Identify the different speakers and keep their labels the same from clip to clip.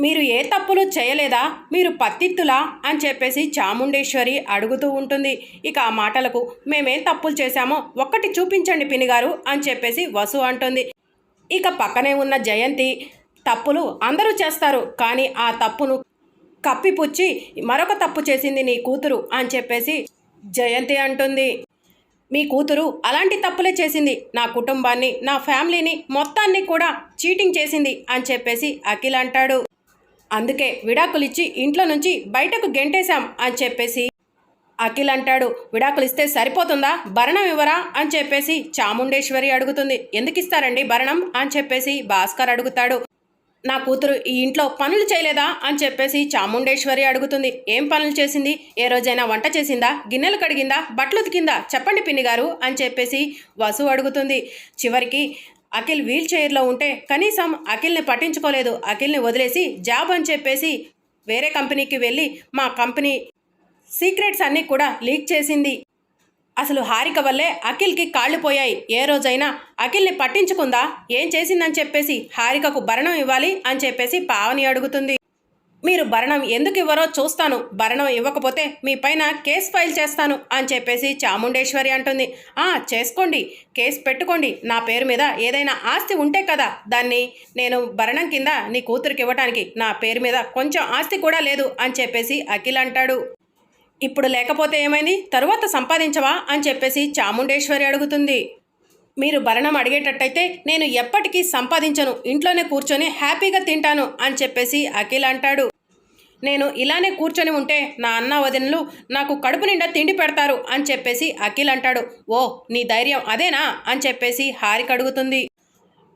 Speaker 1: మీరు ఏ తప్పులు చేయలేదా? మీరు పత్తిత్తులా? అని చెప్పేసి చాముండేశ్వరి అడుగుతూ ఉంటుంది. ఇక ఆ మాటలకు మేమేం తప్పులు చేశామో ఒక్కటి చూపించండి పినిగారు అని చెప్పేసి వసు అంటుంది. ఇక పక్కనే ఉన్న జయంతి తప్పులు అందరూ చేస్తారు కానీ ఆ తప్పును కప్పిపుచ్చి మరొక తప్పు చేసింది నీ కూతురు అని చెప్పేసి జయంతి అంటుంది. మీ కూతురు అలాంటి తప్పులే చేసింది. నా కుటుంబాన్ని నా ఫ్యామిలీని మొత్తాన్ని కూడా చీటింగ్ చేసింది అని చెప్పేసి అఖిల్ అంటాడు. అందుకే విడాకులిచ్చి ఇంట్లో నుంచి బయటకు గెంటేశాం అని చెప్పేసి అఖిల్ అంటాడు. విడాకులు ఇస్తే సరిపోతుందా? భరణం ఇవ్వరా? అని చెప్పేసి చాముండేశ్వరి అడుగుతుంది. ఎందుకు ఇస్తారండి భరణం? అని చెప్పేసి భాస్కర్ అడుగుతాడు. నా కూతురు ఈ ఇంట్లో పనులు చేయలేదా? అని చెప్పేసి చాముండేశ్వరి అడుగుతుంది. ఏం పనులు చేసింది? ఏ రోజైనా వంట చేసిందా? గిన్నెలు కడిగిందా? బట్టలు ఉతికిందా? చెప్పండి పిన్ని గారు అని చెప్పేసి వసు అడుగుతుంది. చివరికి అఖిల్ వీల్ చైర్లో ఉంటే కనీసం అఖిల్ని పట్టించుకోలేదు. అఖిల్ని వదిలేసి జాబ్ అని చెప్పేసి వేరే కంపెనీకి వెళ్ళి మా కంపెనీ సీక్రెట్స్ అన్నీ కూడా లీక్ చేసింది. అసలు హారిక వల్లే అఖిల్కి కాళ్ళు పోయాయి. ఏ రోజైనా అఖిల్ని పట్టించుకుందా? ఏం చేసిందని చెప్పేసి హారికకు భరణం ఇవ్వాలి అని చెప్పేసి పావని అడుగుతుంది. మీరు భరణం ఎందుకు ఇవ్వరో చూస్తాను. భరణం ఇవ్వకపోతే మీ పైన కేసు ఫైల్ చేస్తాను అని చెప్పేసి చాముండేశ్వరి అంటుంది. ఆ చేసుకోండి. కేసు పెట్టుకోండి. నా పేరు మీద ఏదైనా ఆస్తి ఉంటే కదా దాన్ని నేను భరణం కింద నీ కూతురికి ఇవ్వటానికి. నా పేరు మీద కొంచెం ఆస్తి కూడా లేదు అని చెప్పేసి అఖిల్ అంటాడు. ఇప్పుడు లేకపోతే ఏమైంది? తరువాత సంపాదించవా? అని చెప్పేసి చాముండేశ్వరి అడుగుతుంది. మీరు భరణం అడిగేటట్టయితే నేను ఎప్పటికీ సంపాదించను ఇంట్లోనే కూర్చొని హ్యాపీగా తింటాను అని చెప్పేసి అఖిల్ అంటాడు. నేను ఇలానే కూర్చొని ఉంటే నా అన్న వదినలు నాకు కడుపు నిండా తిండి పెడతారు అని చెప్పేసి అఖిల్ అంటాడు. ఓ నీ ధైర్యం అదేనా అని చెప్పేసి హారిక అడుగుతుంది.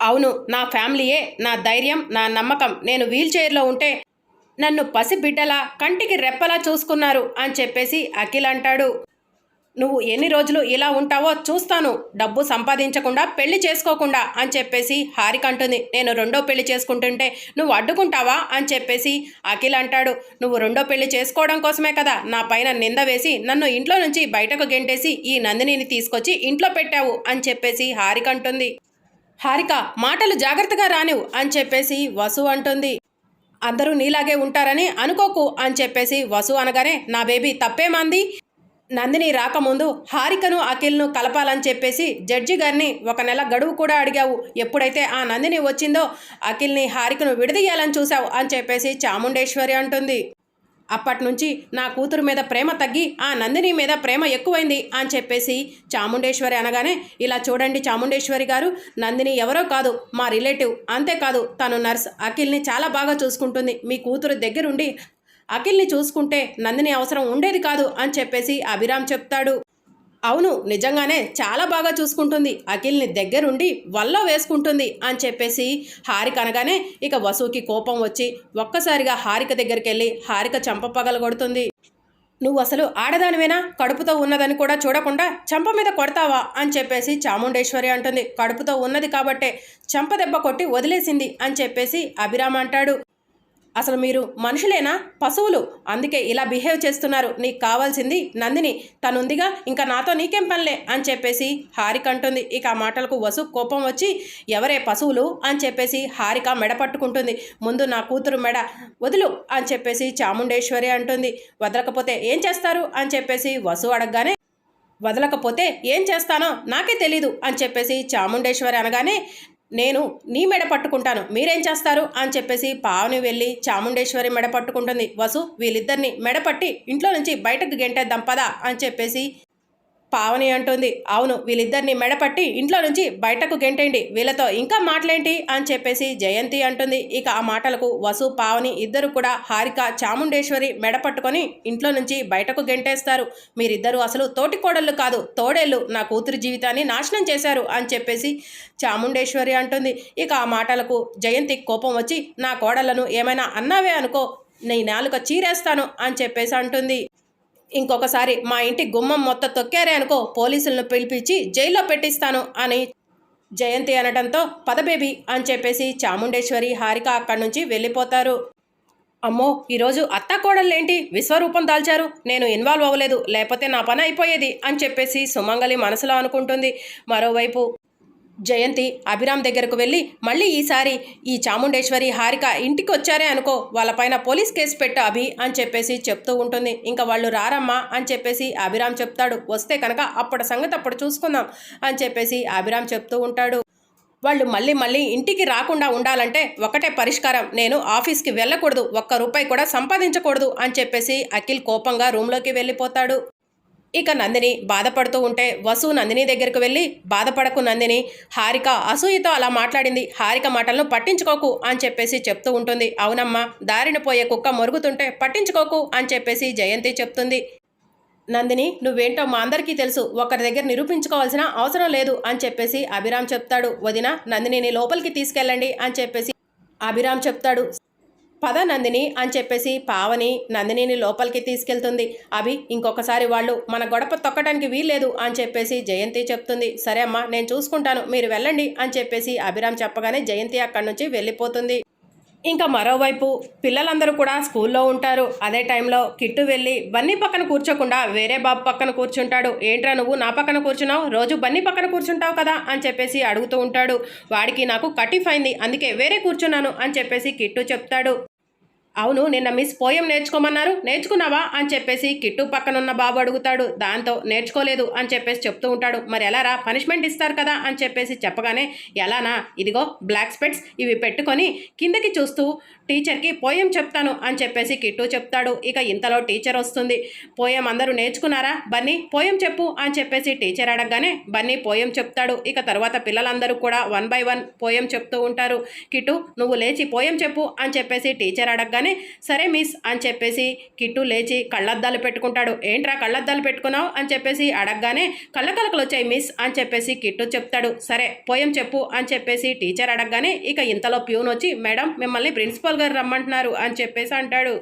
Speaker 1: అవును నా ఫ్యామిలీయే నా ధైర్యం నా నమ్మకం. నేను వీల్ చైర్లో ఉంటే నన్ను పసిబిడ్డలా కంటికి రెప్పలా చూసుకున్నారు అని చెప్పేసి అఖిల్ అంటాడు. నువ్వు ఎన్ని రోజులు ఇలా ఉంటావో చూస్తాను. డబ్బు సంపాదించకుండా పెళ్ళి చేసుకోకుండా అని చెప్పేసి హారిక అంటుంది. నేను రెండో పెళ్ళి చేసుకుంటుంటే నువ్వు అడ్డుకుంటావా అని చెప్పేసి అఖిల్ అంటాడు. నువ్వు రెండో పెళ్ళి చేసుకోవడం కోసమే కదా నా పైన నింద వేసి నన్ను ఇంట్లో నుంచి బయటకు గెంటేసి ఈ నందినిని తీసుకొచ్చి ఇంట్లో పెట్టావు అని చెప్పేసి హారిక అంటుంది. హారిక మాటలు జాగ్రత్తగా రానివు అని చెప్పేసి వసు అంటుంది. అందరూ నీలాగే ఉంటారని అనుకోకు అని చెప్పేసి వసు అనగానే నా బేబీ తప్పేమంది? నందిని రాకముందు హారికను అఖిల్ను కలపాలని చెప్పేసి జడ్జి గారిని ఒక నెల గడువు కూడా అడిగావు. ఎప్పుడైతే ఆ నందిని వచ్చిందో అఖిల్ని హారికను విడదీయాలని చూశావు అని చెప్పేసి చాముండేశ్వరి అంటుంది. అప్పటి నుంచి నా కూతురు మీద ప్రేమ తగ్గి ఆ నందిని మీద ప్రేమ ఎక్కువైంది అని చెప్పేసి చాముండేశ్వరి అనగానే ఇలా చూడండి చాముండేశ్వరి గారు నందిని ఎవరో కాదు మా రిలేటివ్ అంతేకాదు తను నర్స్ అఖిల్ని చాలా బాగా చూసుకుంటుంది. మీ కూతురు దగ్గరుండి అఖిల్ని చూసుకుంటే నందిని అవసరం ఉండేది కాదు అని చెప్పేసి అభిరామ్ చెప్తాడు. అవును నిజంగానే చాలా బాగా చూసుకుంటుంది. అఖిల్ని దగ్గరుండి వల్ల వేసుకుంటుంది అని చెప్పేసి హారిక అనగానే ఇక వసుకి కోపం వచ్చి ఒక్కసారిగా హారిక దగ్గరికి వెళ్ళి హారిక చంప పగలగొడుతుంది నువ్వు అసలు ఆడదానివేనా? కడుపుతో ఉన్నదని కూడా చూడకుండా చంప మీద కొడతావా? అని చెప్పేసి చాముండేశ్వరి అంటుంది. కడుపుతో ఉన్నది కాబట్టే చంప దెబ్బ కొట్టి వదిలేసింది అని చెప్పేసి అభిరామ్ అంటాడు. అసలు మీరు మనుషులేనా? పశువులు. అందుకే ఇలా బిహేవ్ చేస్తున్నారు. నీకు కావాల్సింది నందిని. తనుందిగా ఇంకా నాతో నీకేం పనిలే? అని చెప్పేసి హారిక అంటుంది. ఇక ఆ మాటలకు వసు కోపం వచ్చి ఎవరే పశువులు? అని చెప్పేసి హారిక మెడ పట్టుకుంటుంది. ముందు నా కూతురు మెడ వదులు అని చెప్పేసి చాముండేశ్వరి అంటుంది. వదలకపోతే ఏం చేస్తారు? అని చెప్పేసి వసు అడగగానే వదలకపోతే ఏం చేస్తానో నాకే తెలీదు అని చెప్పేసి చాముండేశ్వరి అనగానే నేను నీ మెడ పట్టుకుంటాను మీరేం చేస్తారు? అని చెప్పేసి పావుని వెళ్ళి చాముండేశ్వరి మెడ పట్టుకుంటుంది. వసు వీళ్ళిద్దరిని మెడ పట్టి ఇంట్లో నుంచి బయటకు గెంటేద్దాం పదా అని చెప్పేసి పావని అంటుంది. అవును వీళ్ళిద్దరిని మెడపట్టి ఇంట్లో నుంచి బయటకు గెంటేయండి. వీళ్ళతో ఇంకా మాటలేంటి అని చెప్పేసి జయంతి అంటుంది. ఇక ఆ మాటలకు వసు పావని ఇద్దరు కూడా హారిక చాముండేశ్వరి మెడ పట్టుకొని ఇంట్లో నుంచి బయటకు గెంటేస్తారు. మీరిద్దరూ అసలు తోటి కోడళ్ళు కాదు తోడేళ్ళు నా కూతురి జీవితాన్ని నాశనం చేశారు అని చెప్పేసి చాముండేశ్వరి అంటుంది. ఇక ఆ మాటలకు జయంతి కోపం వచ్చి నా కోడళ్ళను ఏమైనా అన్నావే అనుకో నీ నాలుక చీరేస్తాను అని చెప్పేసి అంటుంది. ఇంకొకసారి మా ఇంటి గుమ్మం మొత్తం తొక్కారే అనుకో పోలీసులను పిలిపించి జైల్లో పెట్టిస్తాను అని జయంతి అనడంతో పదబేబీ అని చెప్పేసి చాముండేశ్వరి హారిక అక్కడి నుంచి వెళ్ళిపోతారు. అమ్మో ఈరోజు అత్త కోడళ్ళేంటి? విశ్వరూపం దాల్చారు. నేను ఇన్వాల్వ్ అవ్వలేదు. లేకపోతే నా పని అయిపోయేది అని చెప్పేసి సుమంగలి మనసులో అనుకుంటుంది. మరోవైపు జయంతి అభిరామ్ దగ్గరకు వెళ్ళి మళ్ళీ ఈసారి ఈ చాముండేశ్వరి హారిక ఇంటికి వచ్చారే అనుకో వాళ్ళపైన పోలీస్ కేసు పెట్టు అభి అని చెప్పేసి చెప్తూ ఉంటుంది. ఇంకా వాళ్ళు రారమ్మా అని చెప్పేసి అభిరామ్ చెప్తాడు. వస్తే కనుక అప్పటి సంగతి అప్పుడు చూసుకుందాం అని చెప్పేసి అభిరామ్ చెప్తూ ఉంటాడు. వాళ్ళు మళ్ళీ మళ్ళీ ఇంటికి రాకుండా ఉండాలంటే ఒకటే పరిష్కారం. నేను ఆఫీస్కి వెళ్ళకూడదు. ఒక్క రూపాయి కూడా సంపాదించకూడదు అని చెప్పేసి అఖిల్ కోపంగా రూమ్లోకి వెళ్ళిపోతాడు. ఇక నందిని బాధపడుతూ ఉంటే వసు నందిని దగ్గరికి వెళ్ళి బాధపడకు నందిని హారిక అసూయతో అలా మాట్లాడింది. హారిక మాటలను పట్టించుకోకు అని చెప్పేసి చెప్తూ ఉంటుంది. అవునమ్మా దారిన పోయే కుక్క మొరుగుతుంటే పట్టించుకోకు అని చెప్పేసి జయంతి చెప్తుంది. నందిని నువ్వేంటో మా అందరికీ తెలుసు. ఒకరి దగ్గర నిరూపించుకోవాల్సిన అవసరం లేదు అని చెప్పేసి అభిరామ్ చెప్తాడు. వదిన నందినిని లోపలికి తీసుకెళ్ళండి అని చెప్పేసి అభిరామ్ చెప్తాడు. పద నందిని అని చెప్పేసి పావని నందినిని లోపలికి తీసుకెళ్తుంది. అవి ఇంకొకసారి వాళ్ళు మన గొడప తొక్కడానికి వీల్లేదు అని చెప్పేసి జయంతి చెప్తుంది. సరే అమ్మా నేను చూసుకుంటాను మీరు వెళ్ళండి అని చెప్పేసి అభిరామ్ చెప్పగానే జయంతి అక్కడి నుంచి వెళ్ళిపోతుంది. ఇంకా మరోవైపు పిల్లలందరూ కూడా స్కూల్లో ఉంటారు. అదే టైంలో కిట్టు వెళ్ళి బన్నీ పక్కన కూర్చోకుండా వేరే బాబు పక్కన కూర్చుంటాడు. ఏంట్రా నువ్వు నా పక్కన కూర్చున్నావు? రోజు బన్నీ పక్కన కూర్చుంటావు కదా? అని చెప్పేసి అడుగుతూ ఉంటాడు. వాడికి నాకు కటిఫ్ అయింది అందుకే వేరే కూర్చున్నాను అని చెప్పేసి కిట్టు చెప్తాడు. అవును నిన్న మిస్ పోయం నేర్చుకోమన్నారు. నేర్చుకున్నావా? అని చెప్పేసి కిట్టు పక్కనున్న బాబు అడుగుతాడు. దాంతో నేర్చుకోలేదు అని చెప్పేసి చెప్తూ ఉంటాడు. మరి ఎలారా పనిష్మెంట్ ఇస్తారు కదా అని చెప్పేసి చెప్పగానే ఎలానా ఇదిగో బ్లాక్ స్పెట్స్ ఇవి పెట్టుకొని కిందకి చూస్తూ టీచర్కి పోయం చెప్తాను అని చెప్పేసి కిట్టు చెప్తాడు. ఇక ఇంతలో టీచర్ వస్తుంది. పోయం అందరూ నేర్చుకున్నారా? బన్నీ పోయం చెప్పు అని చెప్పేసి టీచర్ అడగగానే బన్నీ పోయం చెప్తాడు. ఇక తర్వాత పిల్లలందరూ కూడా వన్ బై వన్ పోయం చెప్తూ ఉంటారు. కిట్టు నువ్వు లేచి పోయం చెప్పు అని చెప్పేసి టీచర్ అడగగానే సరే మిస్ అని చెప్పేసి కిట్టు లేచి కళ్ళద్దాలు పెట్టుకుంటాడు. ఏంట్రా కళ్ళద్దాలు పెట్టుకున్నావు? అని చెప్పేసి అడగగానే కళ్ళ కలకలు వచ్చాయి మిస్ అని చెప్పేసి కిట్టు చెప్తాడు. సరే పోయం చెప్పు అని చెప్పేసి టీచర్ అడగగానే ఇక ఇంతలో ప్యూన్ వచ్చి మేడం మిమ్మల్ని ప్రిన్సిపల్ గారు రమ్మంటున్నారు అని చెప్పేసి అంటాడు.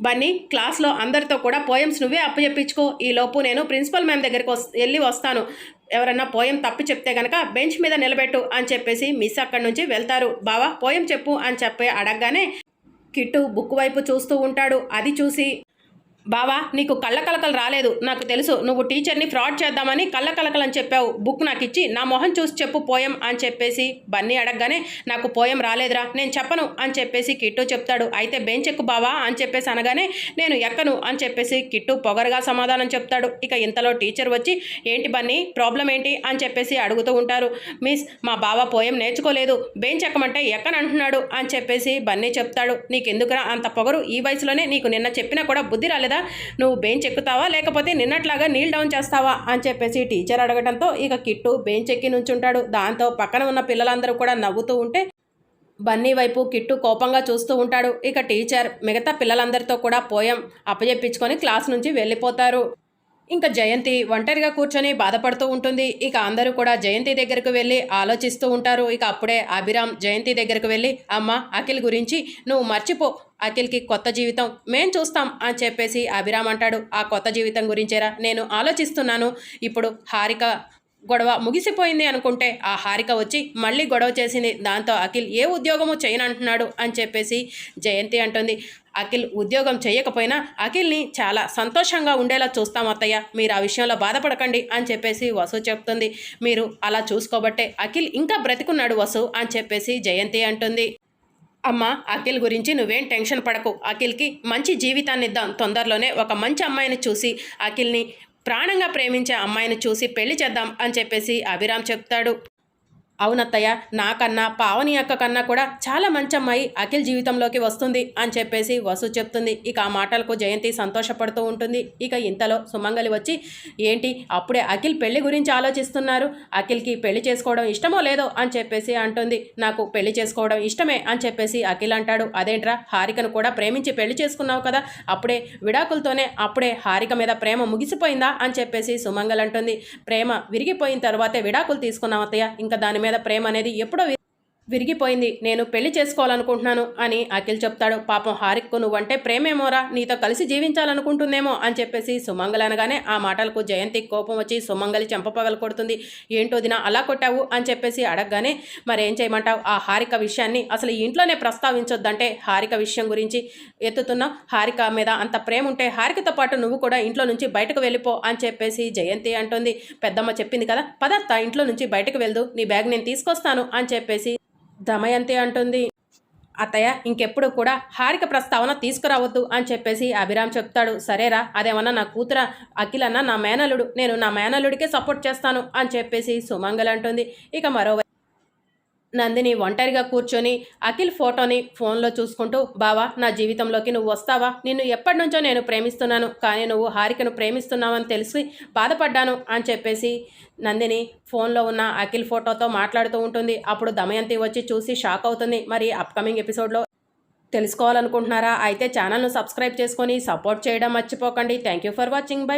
Speaker 1: బన్నీ క్లాస్లో అందరితో కూడా పోయమ్స్ నువ్వే అప్పచెప్పించుకో చెప్పించుకో. ఈలోపు నేను ప్రిన్సిపల్ మ్యామ్ దగ్గరికి వస్ వెళ్ళి వస్తాను. ఎవరన్నా పోయం తప్పు చెప్తే గనక బెంచ్ మీద నిలబెట్టు అని చెప్పేసి మిస్ అక్కడి నుంచి వెళ్తారు. బావా పోయం చెప్పు అని చెప్పి అడగగానే కిట్టు బుక్ వైపు చూస్తూ ఉంటాడు. అది చూసి బావా నీకు కళ్ళ కలకలు రాలేదు. నాకు తెలుసు నువ్వు టీచర్ని ఫ్రాడ్ చేద్దామని కళ్ళ కలకలు అని చెప్పావు. బుక్ నాకు ఇచ్చి నా మొహం చూసి చెప్పు పోయం అని చెప్పేసి. బన్నీ అడగగానే నాకు పోయం రాలేదురా నేను చెప్పను అని చెప్పేసి కిట్టు చెప్తాడు. అయితే బెంచ్ ఎక్కు బావా అని చెప్పేసి అనగానే నేను ఎక్కను అని చెప్పేసి కిట్టు పొగరగా సమాధానం చెప్తాడు. ఇక ఇంతలో టీచర్ వచ్చి ఏంటి బన్నీ ప్రాబ్లం ఏంటి? అని చెప్పేసి అడుగుతూ ఉంటారు. మిస్ మా బావ పోయం నేర్చుకోలేదు. బెంచ్ ఎక్కమంటే ఎక్కనంటున్నాడు అని చెప్పేసి బన్నీ చెప్తాడు. నీకెందుకురా అంత పొగరు? ఈ వయసులోనే నీకు నిన్న చెప్పినా కూడా బుద్ధి రాలేదు? నువ్వు బెంచ్ ఎక్కుతావా లేకపోతే నిన్నట్లాగా నీల్ డౌన్ చేస్తావా? అని చెప్పేసి టీచర్ అడగడంతో ఇక కిట్టు బెంచ్ ఎక్కి నుంచుంటాడు. దాంతో పక్కన ఉన్న పిల్లలందరూ కూడా నవ్వుతూ ఉంటే బన్నీ వైపు కిట్టు కోపంగా చూస్తూ ఉంటాడు. ఇక టీచర్ మిగతా పిల్లలందరితో కూడా పోయం. అప్పజెప్పించుకొని క్లాస్ నుంచి వెళ్ళిపోతారు. ఇంకా జయంతి ఒంటరిగా కూర్చొని బాధపడుతూ ఉంటుంది. ఇక అందరూ కూడా జయంతి దగ్గరకు వెళ్ళి ఆలోచిస్తూ ఉంటారు. ఇక అప్పుడే అభిరామ్ జయంతి దగ్గరకు వెళ్ళి అమ్మ అఖిల్ గురించి నువ్వు మర్చిపో. అఖిల్కి కొత్త జీవితం మేం చూస్తాం అని చెప్పేసి అభిరామ్ అంటాడు. ఆ కొత్త జీవితం గురించేరా నేను ఆలోచిస్తున్నాను. ఇప్పుడు హారిక గొడవ ముగిసిపోయింది అనుకుంటే ఆ హారిక వచ్చి మళ్ళీ గొడవ చేసింది. దాంతో అఖిల్ ఏ ఉద్యోగము చేయనంటున్నాడు అని చెప్పేసి జయంతి అంటుంది. అఖిల్ ఉద్యోగం చేయకపోయినా అఖిల్ని చాలా సంతోషంగా ఉండేలా చూస్తాం అత్తయ్య. మీరు ఆ విషయంలో బాధపడకండి అని చెప్పేసి వసు చెప్తుంది. మీరు అలా చూసుకోబట్టే అఖిల్ ఇంకా బ్రతికున్నాడు వసు అని చెప్పేసి జయంతి అంటుంది. అమ్మ అఖిల్ గురించి నువ్వేం టెన్షన్ పడకు. అఖిల్కి మంచి జీవితాన్ని ఇద్దాం తొందరలోనే ఒక మంచి అమ్మాయిని చూసి అఖిల్ని ప్రాణంగా ప్రేమించే అమ్మాయిని చూసి పెళ్ళి చేద్దాం అని చెప్పేసి అభిరామ్ చెప్తాడు. అవునత్తయ్య నాకన్నా పావని అక్క కన్నా కూడా చాలా మంచి అమ్మాయి అఖిల్ జీవితంలోకి వస్తుంది అని చెప్పేసి వసు చెప్తుంది. ఇక ఆ మాటలకు జయంతి సంతోషపడుతూ ఉంటుంది. ఇక ఇంతలో సుమంగలి వచ్చి ఏంటి అప్పుడే అఖిల్ పెళ్ళి గురించి ఆలోచిస్తున్నారు? అఖిల్కి పెళ్ళి చేసుకోవడం ఇష్టమో లేదో? అని చెప్పేసి అంటుంది. నాకు పెళ్ళి చేసుకోవడం ఇష్టమే అని చెప్పేసి అఖిల్ అంటాడు. అదేంట్రా హారికను కూడా ప్రేమించి పెళ్ళి చేసుకున్నావు కదా? అప్పుడే విడాకులతోనే అప్పుడే హారిక మీద ప్రేమ ముగిసిపోయిందా? అని చెప్పేసి సుమంగల్ అంటుంది. ప్రేమ విరిగిపోయిన తర్వాతే విడాకులు తీసుకున్నాం అత్తయ్య ఇంకా దాని మీద ప్రేమ అనేది ఎప్పుడో విరిగిపోయింది. నేను పెళ్ళి చేసుకోవాలనుకుంటున్నాను అని అఖిల్ చెప్తాడు. పాపం హారిక్కు నువ్వంటే ప్రేమేమోరా నీతో కలిసి జీవించాలనుకుంటుందేమో అని చెప్పేసి సుమంగళ అనగానే ఆ మాటలకు జయంతి కోపం వచ్చి సుమంగలి చెంపపగలు కొడుతుంది. ఏంటో దిన అలా కొట్టావు అని చెప్పేసి అడగగానే మరేం చేయమంటావు? ఆ హారిక విషయాన్ని అసలు ఇంట్లోనే ప్రస్తావించొద్దంటే హారిక విషయం గురించి ఎత్తుతున్న. హారిక మీద అంత ప్రేమ ఉంటే హారికతో పాటు నువ్వు కూడా ఇంట్లో నుంచి బయటకు వెళ్ళిపో అని చెప్పేసి జయంతి అంటుంది. పెద్దమ్మ చెప్పింది కదా పదార్థ ఇంట్లో నుంచి బయటకు వెళ్దు. నీ బ్యాగ్ నేను తీసుకొస్తాను అని చెప్పేసి దమయంతి అంటుంది. అత్తయ్య ఇంకెప్పుడు కూడా హారిక ప్రస్తావన తీసుకురావద్దు అని చెప్పేసి అభిరామ్ చెప్తాడు. సరేరా అదేమన్నా నా కూతుర అఖిలన్న నా మేనల్లుడు నేను నా మేనలుడికే సపోర్ట్ చేస్తాను అని చెప్పేసి సుమంగల్ అంటుంది. ఇక మరోవైపు నందిని ఒంటరిగా కూర్చొని అఖిల్ ఫోటోని ఫోన్లో చూసుకుంటూ బావా నా జీవితంలోకి నువ్వు వస్తావా? నిన్ను ఎప్పటి నుంచో నేను ప్రేమిస్తున్నాను కానీ నువ్వు హారికను ప్రేమిస్తున్నావని తెలిసి బాధపడ్డాను అని చెప్పేసి నందిని ఫోన్లో ఉన్న అఖిల్ ఫోటోతో మాట్లాడుతూ ఉంటుంది. అప్పుడు దమయంతి వచ్చి చూసి షాక్ అవుతుంది. మరి అప్కమింగ్ ఎపిసోడ్లో తెలుసుకోవాలనుకుంటున్నారా? అయితే ఛానల్ను సబ్స్క్రైబ్ చేసుకొని సపోర్ట్ చేయడం మర్చిపోకండి. Thank you for watching. Bye